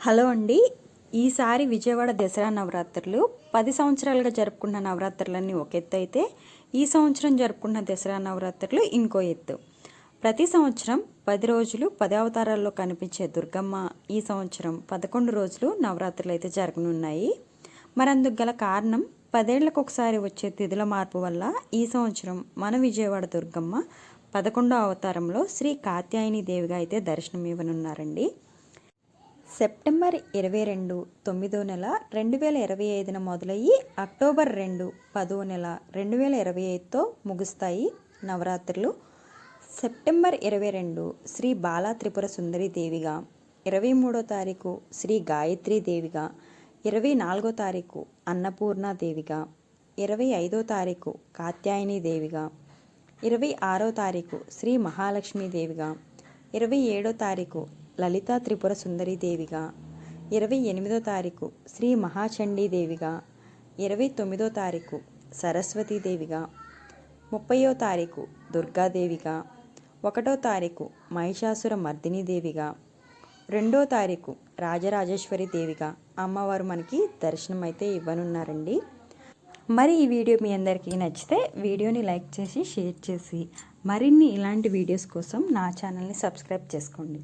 Hello అండి. ఈసారి విజయవాడ దసరా నవరాత్రులు పది సంవత్సరాలుగా జరుపుకున్న నవరాత్రులన్నీ ఒక ఎత్తు అయితే ఈ సంవత్సరం జరుపుకున్న దసరా నవరాత్రులు ఇంకో ఎత్తు. ప్రతి సంవత్సరం పది రోజులు పది అవతారాల్లో కనిపించే దుర్గమ్మ ఈ సంవత్సరం పదకొండు రోజులు నవరాత్రులు అయితే జరగనున్నాయి. మరి అందుకు గల కారణం పదేళ్ళకు ఒకసారి వచ్చే తిథుల మార్పు వల్ల ఈ సంవత్సరం మన విజయవాడ దుర్గమ్మ పదకొండో అవతారంలో శ్రీ కాత్యాయని దేవిగా అయితే దర్శనం ఇవ్వనున్నారండి సెప్టెంబర్ ఇరవై రెండు తొమ్మిదో నెల రెండు వేల ఇరవై ఐదున మొదలయ్యి అక్టోబర్ రెండు పదో నెల రెండు వేల ఇరవై ఐదుతో ముగుస్తాయి నవరాత్రులు. సెప్టెంబర్ ఇరవై రెండు శ్రీ బాలా త్రిపుర సుందరి దేవిగా ఇరవై మూడో తారీఖు శ్రీ గాయత్రి దేవిగా ఇరవై నాలుగో తారీఖు అన్నపూర్ణ దేవిగా ఇరవై ఐదో తారీఖు కాత్యాయని దేవిగా ఇరవై ఆరో తారీఖు శ్రీ మహాలక్ష్మి దేవిగా ఇరవై ఏడో తారీఖు లలితా త్రిపుర సుందరి దేవిగా. ఇరవై ఎనిమిదో తారీఖు శ్రీ మహాచండీ దేవిగా. ఇరవై తొమ్మిదో తారీఖు సరస్వతీ దేవిగా. ముప్పయో తారీఖు దుర్గాదేవిగా ఒకటో తారీఖు మహిషాసుర మర్దినీదేవిగా రెండో తారీఖు రాజరాజేశ్వరి దేవిగా. అమ్మవారు మనకి దర్శనం అయితే ఇవ్వనున్నారండి. మరి ఈ వీడియో మీ అందరికీ నచ్చితే వీడియోని లైక్ చేసి షేర్ చేసి మరిన్ని ఇలాంటి వీడియోస్ కోసం నా ఛానల్ని సబ్స్క్రైబ్ చేసుకోండి.